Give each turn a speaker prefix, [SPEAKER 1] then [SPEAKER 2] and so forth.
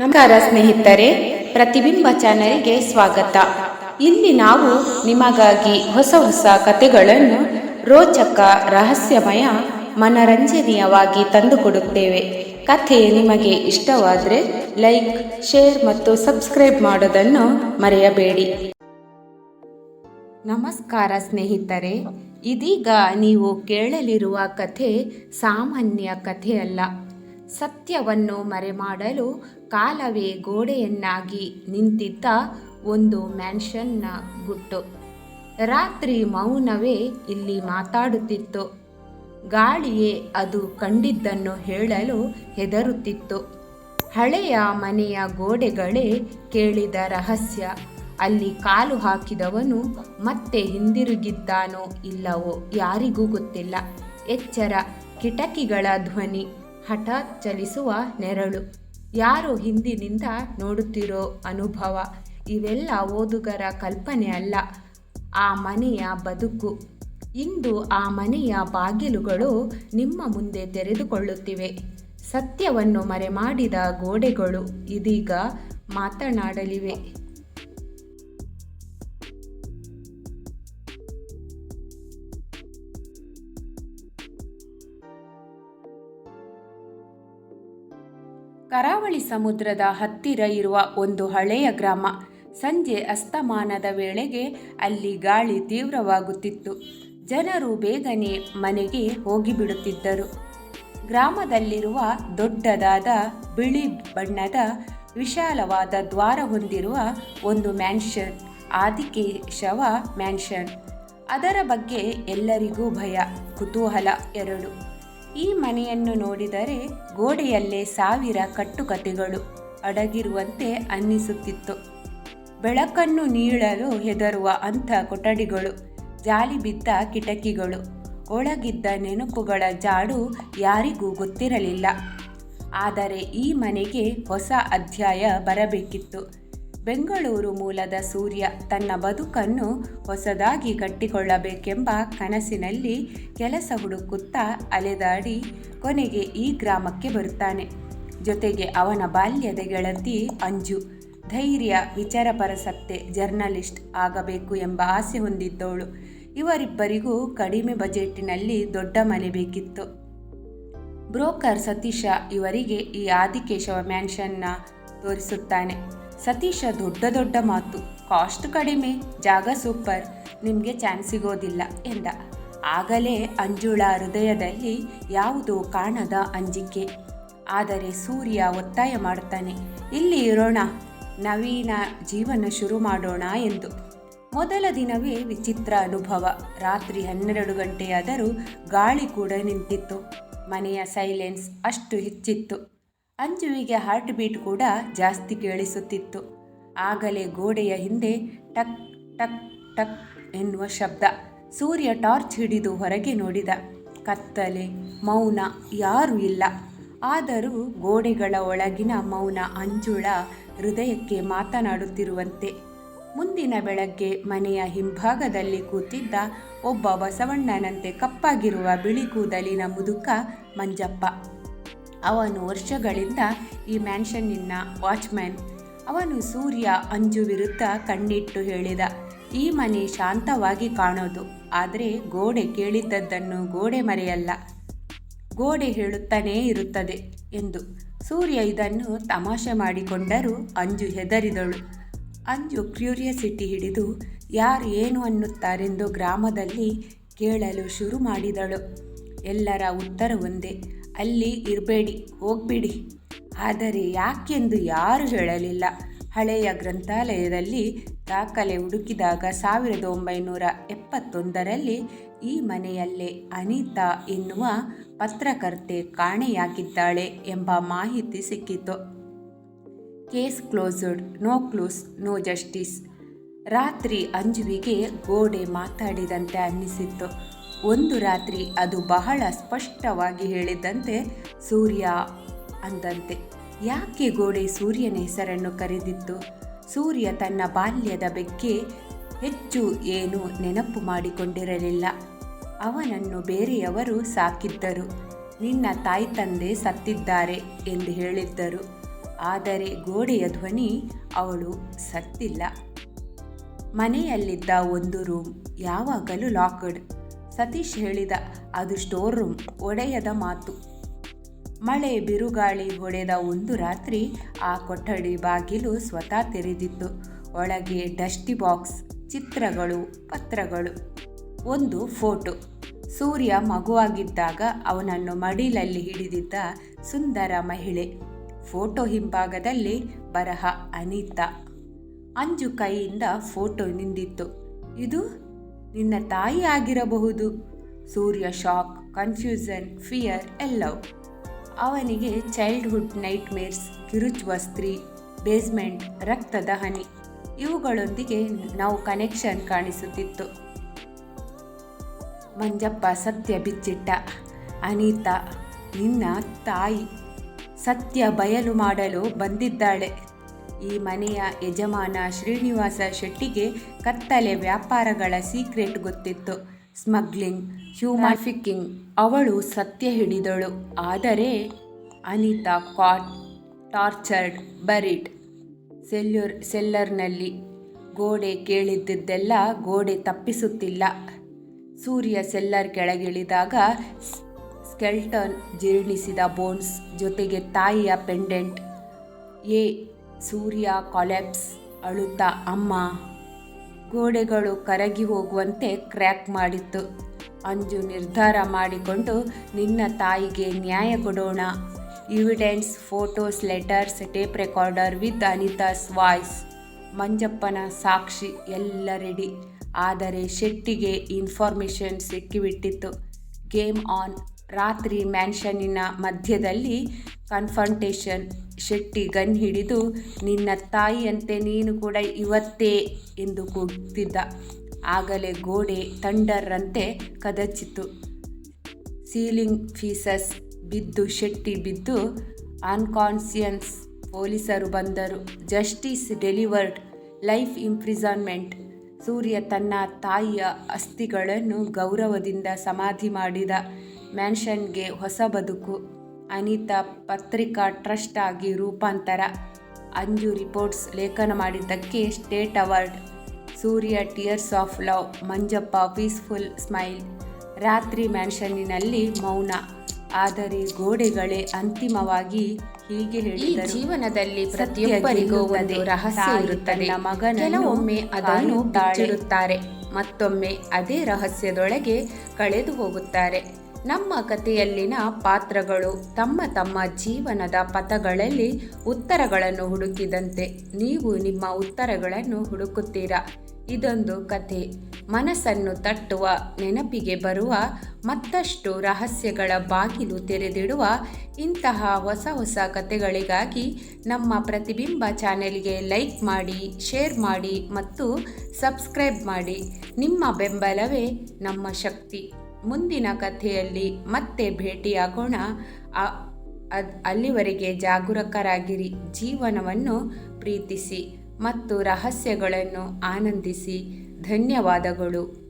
[SPEAKER 1] ನಮಸ್ಕಾರ ಸ್ನೇಹಿತರೆ, ಪ್ರತಿಬಿಂಬ ಚಾನೆಲ್ಗೆ ಸ್ವಾಗತ. ಇಲ್ಲಿ ನಾವು ನಿಮಗಾಗಿ ಹೊಸ ಹೊಸ ಕಥೆಗಳನ್ನು ರೋಚಕ, ರಹಸ್ಯಮಯ, ಮನರಂಜನೀಯವಾಗಿ ತಂದುಕೊಡುತ್ತೇವೆ. ಕಥೆ ನಿಮಗೆ ಇಷ್ಟವಾದರೆ ಲೈಕ್, ಶೇರ್ ಮತ್ತು ಸಬ್ಸ್ಕ್ರೈಬ್ ಮಾಡೋದನ್ನು ಮರೆಯಬೇಡಿ. ನಮಸ್ಕಾರ ಸ್ನೇಹಿತರೆ, ಇದೀಗ ನೀವು ಕೇಳಲಿರುವ ಕಥೆ ಸಾಮಾನ್ಯ ಕಥೆಯಲ್ಲ. ಸತ್ಯವನ್ನು ಮರೆಮಾಡಲು ಕಾಲವೇ ಗೋಡೆಯನ್ನಾಗಿ ನಿಂತಿದ್ದ ಒಂದು ಮ್ಯಾನ್ಷನ್ನ ಗುಟ್ಟು. ರಾತ್ರಿ ಮೌನವೇ ಇಲ್ಲಿ ಮಾತಾಡುತ್ತಿತ್ತು. ಗಾಳಿಯೇ ಅದು ಕಂಡಿದ್ದನ್ನು ಹೇಳಲು ಹೆದರುತ್ತಿತ್ತು. ಹಳೆಯ ಮನೆಯ ಗೋಡೆಗಳೇ ಕೇಳಿದ ರಹಸ್ಯ. ಅಲ್ಲಿ ಕಾಲು ಹಾಕಿದವನು ಮತ್ತೆ ಹಿಂದಿರುಗಿದ್ದಾನೋ ಇಲ್ಲವೋ ಯಾರಿಗೂ ಗೊತ್ತಿಲ್ಲ. ಎಚ್ಚರ ಕಿಟಕಿಗಳ ಧ್ವನಿ. ಹಠಾತ್ ಚಲಿಸುವ ನೆರಳು. ಯಾರು ಹಿಂದಿನಿಂದ ನೋಡುತ್ತಿರೋ ಅನುಭವ? ಇವೆಲ್ಲ ಓದುಗರ ಕಲ್ಪನೆ ಅಲ್ಲ, ಆ ಮನೆಯ ಬದುಕು. ಇಂದು ಆ ಮನೆಯ ಬಾಗಿಲುಗಳು ನಿಮ್ಮ ಮುಂದೆ ತೆರೆದುಕೊಳ್ಳುತ್ತಿವೆ. ಸತ್ಯವನ್ನು ಮರೆಮಾಡಿದ ಗೋಡೆಗಳು ಇದೀಗ ಮಾತನಾಡಲಿವೆ. ಕರಾವಳಿ ಸಮುದ್ರದ ಹತ್ತಿರ ಇರುವ ಒಂದು ಹಳೆಯ ಗ್ರಾಮ. ಸಂಜೆ ಅಸ್ತಮಾನದ ವೇಳೆಗೆ ಅಲ್ಲಿ ಗಾಳಿ ತೀವ್ರವಾಗುತ್ತಿತ್ತು. ಜನರು ಬೇಗನೆ ಮನೆಗೆ ಹೋಗಿಬಿಡುತ್ತಿದ್ದರು. ಗ್ರಾಮದಲ್ಲಿರುವ ದೊಡ್ಡದಾದ ಬಿಳಿ ಬಣ್ಣದ ವಿಶಾಲವಾದ ದ್ವಾರ ಹೊಂದಿರುವ ಒಂದು ಮ್ಯಾನ್ಷನ್, ಆದಿಕೇಶವ ಮ್ಯಾನ್ಷನ್. ಅದರ ಬಗ್ಗೆ ಎಲ್ಲರಿಗೂ ಭಯ, ಕುತೂಹಲ ಎರಡು. ಈ ಮನೆಯನ್ನು ನೋಡಿದರೆ ಗೋಡೆಯಲ್ಲೇ ಸಾವಿರ ಕಟ್ಟುಕತೆಗಳು ಅಡಗಿರುವಂತೆ ಅನ್ನಿಸುತ್ತಿತ್ತು. ಬೆಳಕನ್ನು ನೀಳಲು ಹೆದರುವ ಅಂಥ ಕೊಠಡಿಗಳು, ಜಾಲಿ ಬಿದ್ದ ಕಿಟಕಿಗಳು, ಒಳಗಿದ್ದ ನೆನಪುಗಳ ಜಾಡು ಯಾರಿಗೂ ಗೊತ್ತಿರಲಿಲ್ಲ. ಆದರೆ ಈ ಮನೆಗೆ ಹೊಸ ಅಧ್ಯಾಯ ಬರಬೇಕಿತ್ತು. ಬೆಂಗಳೂರು ಮೂಲದ ಸೂರ್ಯ ತನ್ನ ಬದುಕನ್ನು ಹೊಸದಾಗಿ ಕಟ್ಟಿಕೊಳ್ಳಬೇಕೆಂಬ ಕನಸಿನಲ್ಲಿ ಕೆಲಸ ಹುಡುಕುತ್ತಾ ಅಲೆದಾಡಿ ಕೊನೆಗೆ ಈ ಗ್ರಾಮಕ್ಕೆ ಬರುತ್ತಾನೆ. ಜೊತೆಗೆ ಅವನ ಬಾಲ್ಯದ ಗೆಳತಿ ಅಂಜು. ಧೈರ್ಯ, ವಿಚಾರಪರಸತ್ತೆ, ಜರ್ನಲಿಸ್ಟ್ ಆಗಬೇಕು ಎಂಬ ಆಸೆ ಹೊಂದಿದ್ದವಳು. ಇವರಿಬ್ಬರಿಗೂ ಕಡಿಮೆ ಬಜೆಟ್ಟಿನಲ್ಲಿ ದೊಡ್ಡ ಮನೆ ಬೇಕಿತ್ತು. ಬ್ರೋಕರ್ ಸತೀಶ ಇವರಿಗೆ ಈ ಆದಿಕೇಶವ ಮ್ಯಾನ್ಷನ್ನ ತೋರಿಸುತ್ತಾನೆ. ಸತೀಶ ದೊಡ್ಡ ದೊಡ್ಡ ಮಾತು. ಕಾಸ್ಟ್ ಕಡಿಮೆ, ಜಾಗ ಸೂಪರ್ ನಿಮಗೆ ಚಾನ್ಸ್ ಸಿಗೋದಿಲ್ಲ ಎಂದ. ಆಗಲೇ ಅಂಜುಳ ಹೃದಯದಲ್ಲಿ ಯಾವುದೋ ಕಾಣದ ಅಂಜಿಕೆ. ಆದರೆ ಸೂರ್ಯ ಒತ್ತಾಯ ಮಾಡುತ್ತಾನೆ ಇಲ್ಲಿ ಇರೋಣ, ನವೀನ ಜೀವನ ಶುರು ಮಾಡೋಣ ಎಂದು. ಮೊದಲ ದಿನವೇ ವಿಚಿತ್ರ ಅನುಭವ. ರಾತ್ರಿ ಹನ್ನೆರಡು ಗಂಟೆಯಾದರೂ ಗಾಳಿ ಕೂಡ ನಿಂತಿತ್ತು. ಮನೆಯ ಸೈಲೆನ್ಸ್ ಅಷ್ಟು ಹೆಚ್ಚಿತ್ತು. ಅಂಜುವಿಗೆ ಹಾರ್ಟ್ ಬೀಟ್ ಕೂಡ ಜಾಸ್ತಿ ಕೇಳಿಸುತ್ತಿತ್ತು. ಆಗಲೇ ಗೋಡೆಯ ಹಿಂದೆ ಟಕ್ ಟಕ್ ಟಕ್ ಎನ್ನುವ ಶಬ್ದ. ಸೂರ್ಯ ಟಾರ್ಚ್ ಹಿಡಿದು ಹೊರಗೆ ನೋಡಿದ. ಕತ್ತಲೆ, ಮೌನ ಯಾರೂ ಇಲ್ಲ. ಆದರೂ ಗೋಡೆಗಳ ಒಳಗಿನ ಮೌನ ಅಂಜುಳ ಹೃದಯಕ್ಕೆ ಮಾತನಾಡುತ್ತಿರುವಂತೆ. ಮುಂದಿನ ಬೆಳಗ್ಗೆ ಮನೆಯ ಹಿಂಭಾಗದಲ್ಲಿ ಕೂತಿದ್ದ ಒಬ್ಬ ಬಸವಣ್ಣನಂತೆ ಕಪ್ಪಾಗಿರುವ ಬಿಳಿ ಕೂದಲಿನ ಮುದುಕ ಮಂಜಪ್ಪ. ಅವನು ವರ್ಷಗಳಿಂದ ಈ ಮ್ಯಾನ್ಷನ್ನಿನ ವಾಚ್ಮ್ಯಾನ್. ಅವನು ಸೂರ್ಯ ಅಂಜು ವಿರುದ್ಧ ಕಣ್ಣಿಟ್ಟು ಹೇಳಿದ, ಈ ಮನೆ ಶಾಂತವಾಗಿ ಕಾಣೋದು, ಆದರೆ ಗೋಡೆ ಕೇಳಿದ್ದದ್ದನ್ನು ಗೋಡೆ ಮರೆಯಲ್ಲ. ಗೋಡೆ ಹೇಳುತ್ತಾನೇ ಇರುತ್ತದೆ, ಎಂದು. ಸೂರ್ಯ ಇದನ್ನು ತಮಾಷೆ ಮಾಡಿಕೊಂಡರೂ ಅಂಜು ಹೆದರಿದಳು. ಅಂಜು ಕ್ಯೂರಿಯಾಸಿಟಿ ಹಿಡಿದು, ಯಾರು ಏನು ಅನ್ನುತ್ತಾರೆಂದು ಗ್ರಾಮದಲ್ಲಿ ಕೇಳಲು ಶುರು ಮಾಡಿದಳು. ಎಲ್ಲರ ಉತ್ತರ ಒಂದೇ ಅಲ್ಲಿ ಇರಬೇಡಿ, ಹೋಗ್ಬಿಡಿ. ಆದರೆ ಯಾಕೆಂದು ಯಾರು ಹೇಳಲಿಲ್ಲ. ಹಳೆಯ ಗ್ರಂಥಾಲಯದಲ್ಲಿ ದಾಖಲೆ ಹುಡುಕಿದಾಗ ಸಾವಿರದ ಒಂಬೈನೂರ ಎಪ್ಪತ್ತೊಂದರಲ್ಲಿ ಈ ಮನೆಯಲ್ಲೇ ಅನಿತಾ ಎನ್ನುವ ಪತ್ರಕರ್ತೆ ಕಾಣೆಯಾಗಿದ್ದಾಳೆ ಎಂಬ ಮಾಹಿತಿ ಸಿಕ್ಕಿತು. Case closed, no clues, no justice. ರಾತ್ರಿ ಅಂಜುವಿಗೆ ಗೋಡೆ ಮಾತಾಡಿದಂತೆ ಅನ್ನಿಸಿತ್ತು. ಒಂದು ರಾತ್ರಿ ಅದು ಬಹಳ ಸ್ಪಷ್ಟವಾಗಿ ಹೇಳಿದಂತೆ, ಸೂರ್ಯ ಅಂದಂತೆ. ಯಾಕೆ ಗೋಡೆ ಸೂರ್ಯನ ಹೆಸರನ್ನು ಕರೆದಿತ್ತು? ಸೂರ್ಯ ತನ್ನ ಬಾಲ್ಯದ ಬಗ್ಗೆ ಹೆಚ್ಚು ಏನು ನೆನಪು ಮಾಡಿಕೊಂಡಿರಲಿಲ್ಲ. ಅವನನ್ನು ಬೇರೆಯವರು ಸಾಕಿದ್ದರು. ನಿನ್ನ ತಾಯಿ ತಂದೆ ಸತ್ತಿದ್ದಾರೆ ಎಂದು ಹೇಳಿದ್ದರು. ಆದರೆ ಗೋಡೆಯ ಧ್ವನಿ ಅವಳು ಸತ್ತಿಲ್ಲ. ಮನೆಯಲ್ಲಿದ್ದ ಒಂದು ರೂಮ್, ಯಾವಾಗಲೂ ಲಾಕ್ಡ್. ಸತೀಶ್ ಹೇಳಿದ ಅದು ಸ್ಟೋರ್ ರೂಮ್ ಒಡೆಯದ ಮಾತು. ಮಳೆ ಬಿರುಗಾಳಿ ಹೊಡೆದ ಒಂದು ರಾತ್ರಿ ಆ ಕೊಠಡಿ ಬಾಗಿಲು ಸ್ವತಃ ತೆರೆದಿತ್ತು. ಒಳಗೆ ಡಸ್ಟಿ ಬಾಕ್ಸ್, ಚಿತ್ರಗಳು, ಪತ್ರಗಳು. ಒಂದು ಫೋಟೋ. ಸೂರ್ಯ ಮಗುವಾಗಿದ್ದಾಗ ಅವನನ್ನು ಮಡಿಲಲ್ಲಿ ಹಿಡಿದಿದ್ದ ಸುಂದರ ಮಹಿಳೆ. ಫೋಟೋ ಹಿಂಭಾಗದಲ್ಲಿ ಬರಹ ಅನಿತಾ. ಅಂಜು ಕೈಯಿಂದ ಫೋಟೋ ನಿಂದಿತ್ತು. ಇದು ನಿನ್ನ ತಾಯಿ ಆಗಿರಬಹುದು. ಸೂರ್ಯ ಶಾಕ್ ಕನ್ಫ್ಯೂಸನ್ ಫಿಯರ್ ಎಲ್ಲವು. ಅವನಿಗೆ ಚೈಲ್ಡ್ಹುಡ್ ನೈಟ್ ಮೇರ್ಸ್ ಕಿರುಚುವ ಸ್ತ್ರೀ ಬೇಸ್ಮೆಂಟ್ ರಕ್ತದ ಹನಿ. ಇವುಗಳೊಂದಿಗೆ ನಾವು ಕನೆಕ್ಷನ್ ಕಾಣಿಸುತ್ತಿತ್ತು. ಮಂಜಪ್ಪ ಸತ್ಯ ಬಿಚ್ಚಿಟ್ಟ. ಅನಿತಾ, ನಿನ್ನ ತಾಯಿ. ಸತ್ಯ ಬಯಲು ಮಾಡಲು ಬಂದಿದ್ದಾಳೆ. ಈ ಮನೆಯ ಯಜಮಾನ ಶ್ರೀನಿವಾಸ ಶೆಟ್ಟಿಗೆ ಕತ್ತಲೆ ವ್ಯಾಪಾರಗಳ ಸೀಕ್ರೆಟ್ ಗೊತ್ತಿತ್ತು. ಸ್ಮಗ್ಲಿಂಗ್ ಹ್ಯೂಮಾಫಿಕ್ಕಿಂಗ್ ಅವಳು ಸತ್ಯ ಹಿಡಿದಳು ಆದರೆ ಅನಿತಾ ಕಾಟ್, ಟಾರ್ಚರ್ಡ್ ಬರಿಟ್, ಸೆಲ್ಯೂರ್, ಸೆಲ್ಲರ್ನಲ್ಲಿ ಗೋಡೆ ಕೇಳಿದ್ದೆಲ್ಲ ಗೋಡೆ ತಪ್ಪಿಸುತ್ತಿಲ್ಲ. ಸೂರ್ಯ ಸೆಲ್ಲರ್ ಕೆಳಗಿಳಿದಾಗ ಸ್ಕೆಲ್ಟನ್ ಜೀರ್ಣಿಸಿದ ಬೋನ್ಸ್ ಜೊತೆಗೆ ತಾಯಿಯ ಪೆಂಡೆಂಟ್ ಎ ಸೂರ್ಯ ಕಾಲೆಪ್ಸ್ ಅಳುತ್ತಾ ಅಮ್ಮ ಗೋಡೆಗಳು ಕರಗಿ ಹೋಗುವಂತೆ ಕ್ರ್ಯಾಕ್ ಮಾಡಿತ್ತು. ಅಂಜು ನಿರ್ಧಾರ ಮಾಡಿಕೊಂಡು, ನಿನ್ನ ತಾಯಿಗೆ ನ್ಯಾಯ ಕೊಡೋಣ. Evidence photos letters tape recorder with Anita's voice ಮಂಜಪ್ಪನ ಸಾಕ್ಷಿ ಎಲ್ಲ ರೆಡಿ ಆದರೆ ಶೆಟ್ಟಿಗೆ ಇನ್ಫಾರ್ಮೇಷನ್ ಸಿಕ್ಕಿಬಿಟ್ಟಿತ್ತು. ಗೇಮ್ ಆನ್ ರಾತ್ರಿ ಮ್ಯಾನ್ಷನ್ನಿನ ಮಧ್ಯದಲ್ಲಿ ಕನ್ಫಂಟೇಷನ್ ಶೆಟ್ಟಿ ಗನ್ ಹಿಡಿದು, ನಿನ್ನ ತಾಯಿಯಂತೆ ನೀನು ಕೂಡ ಇವತ್ತೇ ಎಂದು ಕೂಗ್ತಿದ್ದ. ಆಗಲೇ ಗೋಡೆ ತಂಡರ್ರಂತೆ ಕದಚಿತು ಸೀಲಿಂಗ್ ಫೀಸಸ್ ಬಿದ್ದು, ಶೆಟ್ಟಿ ಬಿದ್ದು, ಅನ್ಕಾನ್ಸಿಯನ್ಸ್ ಪೊಲೀಸರು ಬಂದರು. Justice delivered life imprisonment. Surya ತನ್ನ ತಾಯಿಯ ಅಸ್ಥಿಗಳನ್ನು ಗೌರವದಿಂದ ಸಮಾಧಿ ಮಾಡಿದ. ಮ್ಯಾನ್ಷನ್ಗೆ ಹೊಸ ಬದುಕು. ಅನಿತಾ ಪತ್ರಿಕಾ ಟ್ರಸ್ಟ್ ಆಗಿ ರೂಪಾಂತರ. ಅಂಜು ರಿಪೋರ್ಟ್ಸ್ ಲೇಖನ ಮಾಡಿದ್ದಕ್ಕೆ state award. Surya tears of love Manjappa peaceful smile. ರಾತ್ರಿ ಮ್ಯಾನ್ಷನ್ನಿನಲ್ಲಿ ಮೌನ. ಆದರೆ ಗೋಡೆಗಳೇ ಅಂತಿಮವಾಗಿ ಹೀಗೆ ಹೇಳಿದ ಜೀವನದಲ್ಲಿ ಪ್ರತಿಯೊಬ್ಬರಿಗೂ ಒಂದು ರಹಸ್ಯ ಇರುತ್ತದೆ. ಕೆಲವೊಮ್ಮೆ ಅದನ್ನು ತಾಳಿರುತ್ತಾರೆ ಮತ್ತೊಮ್ಮೆ ಅದೇ ರಹಸ್ಯದೊಳಗೆ ಕಳೆದು ಹೋಗುತ್ತಾರೆ. ನಮ್ಮ ಕಥೆಯಲ್ಲಿನ ಪಾತ್ರಗಳು ತಮ್ಮ ತಮ್ಮ ಜೀವನದ ಪಥಗಳಲ್ಲಿ ಉತ್ತರಗಳನ್ನು ಹುಡುಕಿದಂತೆ ನೀವು ನಿಮ್ಮ ಉತ್ತರಗಳನ್ನು ಹುಡುಕುತ್ತೀರಾ? ಇದೊಂದು ಕಥೆ. ಮನಸ್ಸನ್ನು ತಟ್ಟುವ, ನೆನಪಿಗೆ ಬರುವ, ಮತ್ತಷ್ಟು ರಹಸ್ಯಗಳ ಬಾಗಿಲು ತೆರೆದಿಡುವ ಇಂತಹ ಹೊಸ ಹೊಸ ಕಥೆಗಳಿಗಾಗಿ ನಮ್ಮ ಪ್ರತಿಬಿಂಬ ಚಾನೆಲ್ಗೆ ಲೈಕ್ ಮಾಡಿ, ಶೇರ್ ಮಾಡಿ ಮತ್ತು ಸಬ್ಸ್ಕ್ರೈಬ್ ಮಾಡಿ. ನಿಮ್ಮ ಬೆಂಬಲವೇ ನಮ್ಮ ಶಕ್ತಿ. ಮುಂದಿನ ಕಥೆಯಲ್ಲಿ ಮತ್ತೆ ಭೇಟಿಯಾಗೋಣ. ಅಲ್ಲಿವರೆಗೆ ಜಾಗರೂಕರಾಗಿರಿ. ಜೀವನವನ್ನು ಪ್ರೀತಿಸಿ ಮತ್ತು ರಹಸ್ಯಗಳನ್ನು ಆನಂದಿಸಿ. ಧನ್ಯವಾದಗಳು.